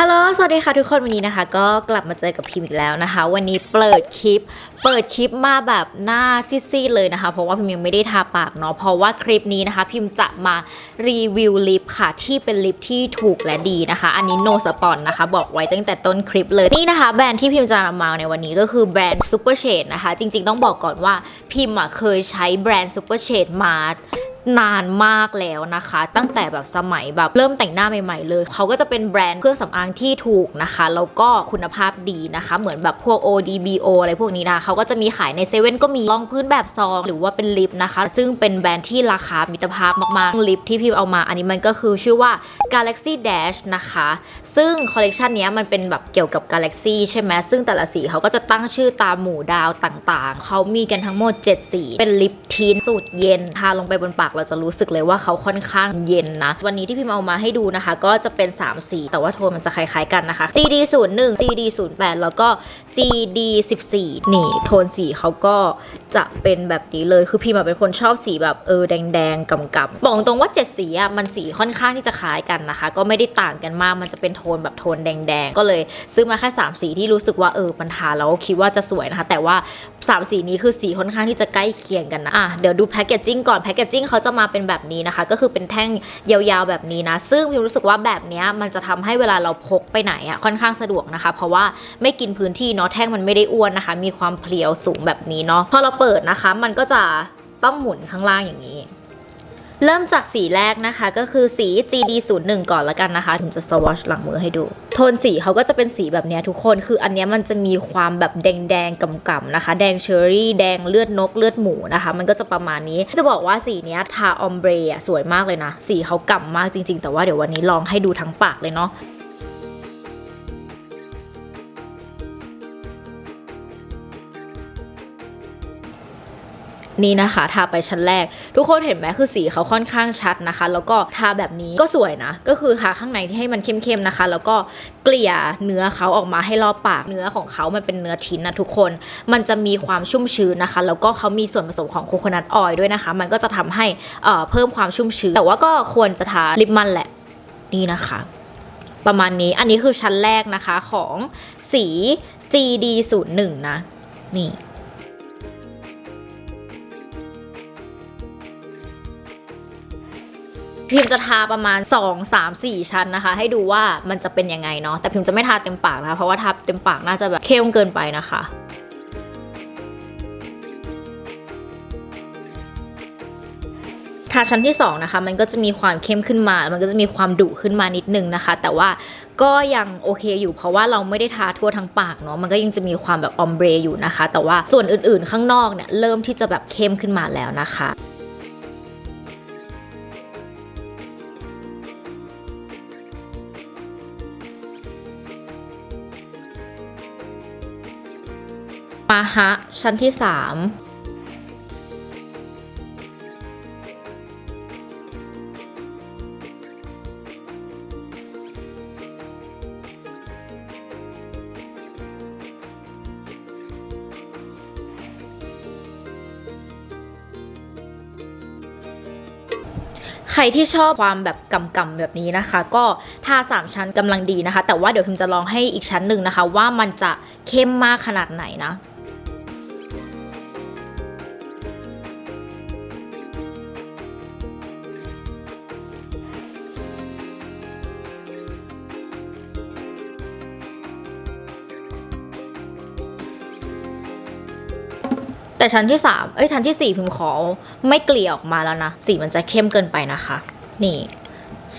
ฮัลโหล สวัสดีค่ะทุกคนวันนี้นะคะ ก็กลับมาเจอกับพิมอีกแล้วนะคะ วันนี้เปิดคลิป เปิดคลิปมาแบบหน้าซีดๆเลยนะคะ เพราะว่าพิมยังไม่ได้ทาปากเนาะ เพราะว่าคลิปนี้นะคะ พิมจะมารีวิวลิปค่ะ ที่เป็นลิปที่ถูกและดีนะคะ อันนี้ no spon นะคะ บอกไว้ตั้งแต่ต้นคลิปเลย นี่นะคะ แบรนด์ที่พิมจะนำมาในวันนี้ก็คือแบรนด์ Super Shade นะคะ จริงๆ ต้องบอกก่อนว่าพิมอะเคยใช้แบรนด์ Super Shade มา นานมากแล้วนะคะ ตั้งแต่แบบสมัยแบบเริ่มแต่งหน้าใหม่ๆ เลยเขาก็จะเป็นแบรนด์เครื่องสำอางที่ถูกนะคะ แล้วก็คุณภาพดีนะคะ เหมือนแบบพวก ODBO อะไรพวกนี้นะเขาก็จะมีขายในเซเว่นก็มีรองพื้นแบบซอง หรือว่าเป็นลิปนะคะ ซึ่งเป็นแบรนด์ที่ราคามิตรภาพมากๆลิปที่พี่เอามา อันนี้มันก็คือชื่อว่า Galaxy Dash นะคะ ซึ่งคอลเลกชันนี้มันเป็นแบบเกี่ยวกับ Galaxy ใช่ไหมซึ่งแต่ละสีเขาก็จะตั้งชื่อตามหมู่ดาวต่างๆเขามีกันทั้งหมด 7 สี เป็นลิปทีนสูตรเย็นทาลงไปบนปากเราจะรู้สึกเลยว่าเขาค่อนข้างเย็นนะ วันนี้ที่พิมพ์เอามาให้ดูนะคะ ก็จะเป็น 3 สีแต่ว่าโทนมันจะคล้ายๆกันนะคะ GD 0 1 GD 0 8แล้วก็ GD 14นี่โทนสีเขาก็จะเป็นแบบนี้เลยคือพิมพ์เป็นคนชอบสีแบบเออแดงๆกำๆบอกตรงว่าเจ็ดสีอะมันสีค่อนข้างที่จะคล้ายกันนะคะ ก็ไม่ได้ต่างกันมากมันจะเป็นโทนแบบโทนแดงๆก็เลยซื้อมาแค่สามสีที่รู้สึกว่าเออมันทาแล้วคิดว่าจะสวยนะคะ แต่ว่าสามสีนี้คือสีค่อนข้างที่จะใกล้เคียงกันนะอะเดี๋ยวดูแพคเกจจิ้งก่อนแพคเกจจิ้งเขาจะมาเป็นแบบนี้นะคะ ก็คือเป็นแท่งยาวๆแบบนี้นะ ซึ่งพิมรู้สึกว่าแบบนี้มันจะทำให้เวลาเราพกไปไหนอะค่อนข้างสะดวกนะคะ เพราะว่าไม่กินพื้นที่เนาะแท่งมันไม่ได้อ้วนนะคะ มีความเพลียวสูงแบบนี้เนาะพอเราเปิดนะคะ มันก็จะต้องหมุนข้างล่างอย่างนี้ เริ่มจากสีแรกนะคะก็คือสี GD 0 1 ก่อนละกันนะคะ ถึงจะสวอชหลังมือให้ดู โทนสีเขาก็จะเป็นสีแบบนี้ทุกคนคืออันนี้มันจะมีความแบบแดงๆกำๆนะคะ แดงเชอร์รี่ แดงเลือดนกเลือดหมูนะคะ มันก็จะประมาณนี้ จะบอกว่าสีนี้ทาออมเบรสวยมากเลยนะ สีเขากำมากจริง ๆ แต่ว่าเดี๋ยววันนี้ลองให้ดูทั้งปากเลยเนาะ นี่นะคะทาไปชั้นแรก ทุกคนเห็นไหมคือสีเขาค่อนข้างชัดนะคะ แล้วก็ทาแบบนี้ก็สวยนะ ก็คือทาข้างในที่ให้มันเข้มๆนะคะ แล้วก็เกลี่ยเนื้อเขาออกมาให้รอบปากเนื้อของเขามันเป็นเนื้อทิ้นนะทุกคน มันจะมีความชุ่มชื้นนะคะ แล้วก็เขามีส่วนผสมของโคโคนัทออยล์ด้วยนะคะ มันก็จะทำให้เอ่อเพิ่มความชุ่มชื้น แต่ว่าก็ควรจะทาลิปมันแหละนี่นะคะ ประมาณนี้อันนี้คือชั้นแรกนะคะของสี GD 0 1 นะ นี่ พิมพ์จะทาประมาณ 2 3 4 ชั้นนะคะ ให้ดูว่ามันจะเป็นยังไงเนาะแต่พิมพ์จะไม่ทาเต็มปากนะคะ เพราะว่าทาเต็มปากน่าจะแบบเข้มเกินไปนะคะทาชั้นที่2นะคะมันก็จะมีความเข้มขึ้นมา มันก็จะมีความดุขึ้นมานิดนึงนะคะ แต่ว่าก็ยังโอเคอยู่เพราะว่าเราไม่ได้ทาทั่วทั้งปากเนาะมันก็ยังจะมีความแบบออมเบรอยู่นะคะ แต่ว่าส่วนอื่นๆข้างนอกเนี่ยเริ่มที่จะแบบเข้มขึ้นมาแล้วนะคะ มาฮะ ชั้นที่ 3ใครที่ชอบความแบบกำๆแบบนี้นะคะ ก็ทา3ชั้นกำลังดีนะคะ แต่ว่าเดี๋ยวพิมจะลองให้อีกชั้นหนึ่งนะคะ ว่ามันจะเข้มมากขนาดไหนนะ ชั้นที่ 3 เอ้ยชั้นที่ 4 พิมพ์ขอไม่เกลี่ยออกมาแล้วนะ สีมันจะเข้มเกินไปนะคะ นี่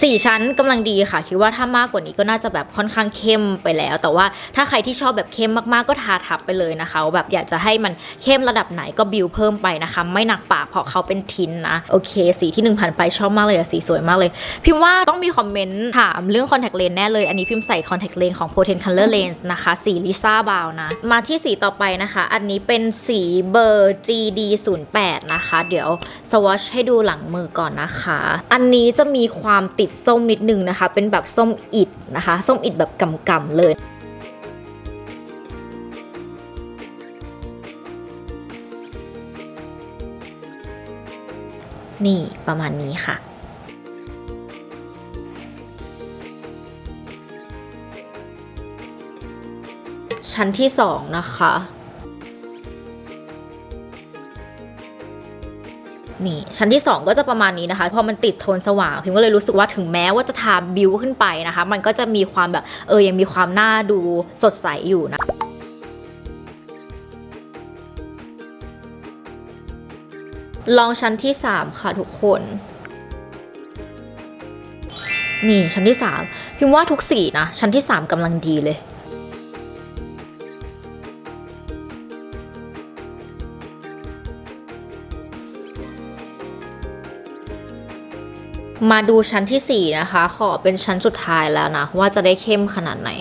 สี่ชั้นกำลังดีค่ะ คิดว่าถ้ามากกว่านี้ก็น่าจะแบบค่อนข้างเข้มไปแล้ว แต่ว่าถ้าใครที่ชอบแบบเข้มมากๆก็ทาทับไปเลยนะคะแบบอยากจะให้มันเข้มระดับไหนก็บิวเพิ่มไปนะคะ ไม่หนักปากเพราะเขาเป็นทินนะ โอเค สีที่1,000ไปชอบมากเลยอะสีสวยมากเลย พิมพ์ว่าต้องมีคอมเมนต์ถามเรื่องคอนแทคเลนส์แน่เลย อันนี้พิมพ์ใส่คอนแทคเลนส์ของ Potent Color Lens นะคะสีลิซ่าบาวนะ มาที่สีต่อไปนะคะ อันนี้เป็นสีเบอร์ GD 0 8นะคะเดี๋ยวสวอชให้ดูหลังมือก่อนนะคะ อันนี้จะมีความติดส้มนิดนึงนะคะ เป็นแบบส้มอิดนะคะ ส้มอิดแบบกำๆเลยนี่ประมาณนี้ค่ะ ชั้นที่สองนะคะ นี่ชั้นที่ 2 ก็จะประมาณนี้นะคะ พอมันติดโทนสว่างพิมก็เลยรู้สึกว่าถึงแม้ว่าจะทาบิวขึ้นไปนะคะ มันก็จะมีความแบบเออยังมีความน่าดูสดใสอยู่นะลองชั้นที่ 3 ค่ะทุกคน นี่ชั้นที่ 3 พิมว่าทุกสีนะ ชั้นที่ 3กำลังดีเลย มาดูชั้นที่ 4 นะคะ ขอเป็นชั้นสุดท้ายแล้วนะ ว่าจะได้เข้มขนาดไหน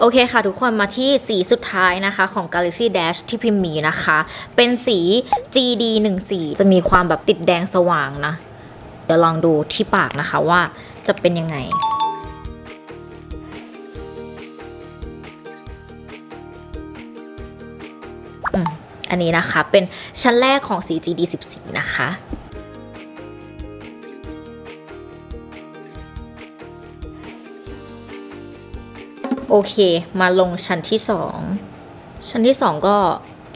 โอเคค่ะ ทุกคนมาที่สีสุดท้ายนะคะของ Galaxy Dash ที่พิมพ์มีนะคะ เป็นสี GD 1 4จะมีความแบบติดแดงสว่างนะ เดี๋ยวลองดูที่ปากนะคะว่าจะเป็นยังไง อันนี้นะคะเป็นชั้นแรกของสี GD 14 นะคะโอเค มาลงชั้นที่สอง ชั้นที่สองก็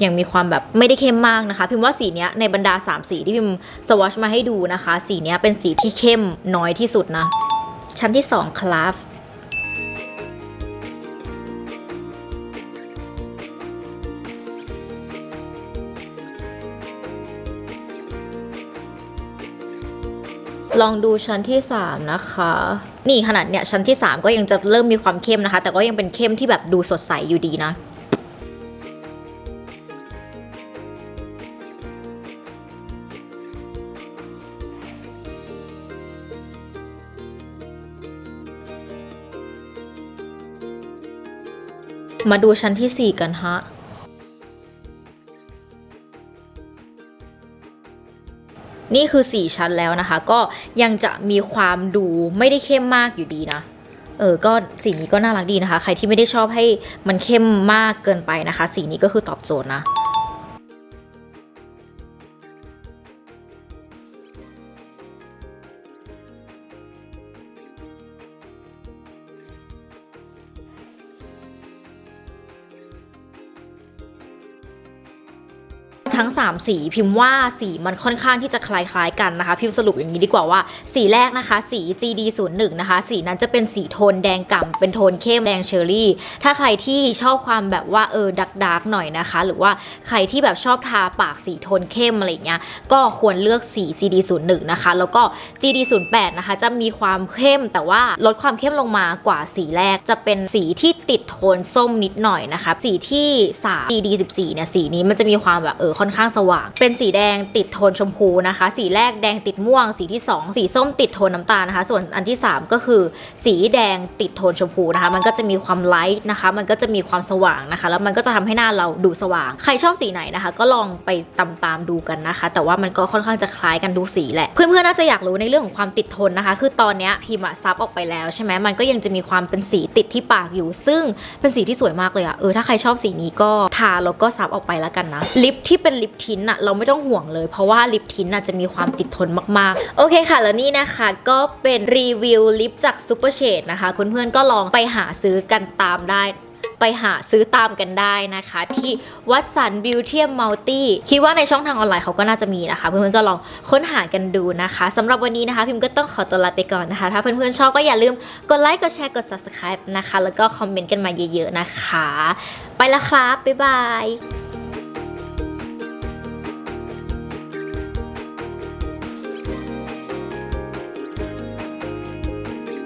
ยังมีความแบบไม่ได้เข้มมากนะคะ พิมพ์ว่าสีเนี้ยในบรรดา 3 สีที่พิมพ์สวอชมาให้ดูนะคะ สีเนี้ยเป็นสีที่เข้มน้อยที่สุดนะ ชั้นที่2คลาฟ ลองดูชั้นที่ 3 นะคะ นี่ขนาดเนี้ยชั้นที่ 3 ก็ยังจะเริ่มมีความเข้มนะคะ แต่ก็ยังเป็นเข้มที่แบบดูสดใสอยู่ดีนะมาดูชั้นที่ 4 กันฮะ นี่คือ 4 ชั้นแล้วนะคะ ก็ยังจะมีความดูไม่ได้เข้มมากอยู่ดีนะเออ ก็สีนี้ก็น่ารักดีนะคะ ใครที่ไม่ได้ชอบให้มันเข้มมากเกินไปนะคะ สีนี้ก็คือตอบโจทย์นะ ทั้ง 3 สีพิมพ์ว่าสีมันค่อนข้างที่จะคล้ายๆกันนะคะ พิมพ์สรุปอย่างนี้ดีกว่าว่า สีแรกนะคะ สี GD 0 1 นะคะ สีนั้นจะเป็นสีโทนแดงก่ำเป็นโทนเข้มแดงเชอร์รี่ ถ้าใครที่ชอบความแบบว่าเออดักดักๆหน่อยนะคะ หรือว่าใครที่แบบชอบทาปากสีโทนเข้มอะไรอย่างเงี้ยก็ควรเลือกสี GD 0 1 นะคะ แล้วก็ GD 0 8 นะคะจะมีความเข้มแต่ว่าลดความเข้มลงมากว่าสีแรกจะเป็นสีที่ติดโทนส้มนิดหน่อยนะคะสีที่3 GD 14 เนี่ยสีนี้มันจะมีความแบบเออค่อนข้างสว่าง เป็นสีแดงติดโทนชมพูนะคะ สีแรกแดงติดม่วง สีที่ 2 สีส้มติดโทนน้ำตาลนะคะ ส่วนอันที่ 3 ก็คือสีแดงติดโทนชมพูนะคะ มันก็จะมีความไลท์นะคะ มันก็จะมีความสว่างนะคะ แล้วมันก็จะทำให้หน้าเราดูสว่าง ใครชอบสีไหนนะคะ ก็ลองไปตามตามๆดูกันนะคะ แต่ว่ามันก็ค่อนข้างจะคล้ายกันดูสีแหละ เพื่อนๆน่าจะอยากรู้ในเรื่องของความติดทนนะคะ คือตอนนี้พิมพ์ซับออกไปแล้วใช่ไหมมันก็ยังจะมีความเป็นสีติดที่ปากอยู่ ซึ่งเป็นสีที่สวยมากเลยอะเออถ้าใครชอบสีนี้ก็ทาแล้วก็ซับออกไปแล้วกันนะลิปที่เป็นลิปทินอะเราไม่ต้องห่วงเลย เพราะว่าลิปทินอะจะมีความติดทนมากๆ โอเคค่ะ แล้วนี่นะคะก็เป็นรีวิวลิปจากซูเปอร์เชดนะคะเพื่อนๆก็ลองไปหาซื้อกันตามได้ไปหาซื้อตามกันได้นะคะ ที่วัดสันบิวเทียมมัลตี้คิดว่าในช่องทางออนไลน์เขาก็น่าจะมีนะคะ เพื่อนๆก็ลองค้นหากันดูนะคะสำหรับวันนี้นะคะ พิมก็ต้องขอตัวลาไปก่อนนะคะ ถ้าเพื่อนๆชอบก็อย่าลืมกดไลค์กดแชร์กด subscribe นะคะ แล้วก็คอมเมนต์กันมาเยอะๆนะคะ ไปละครับ บ๊ายบาย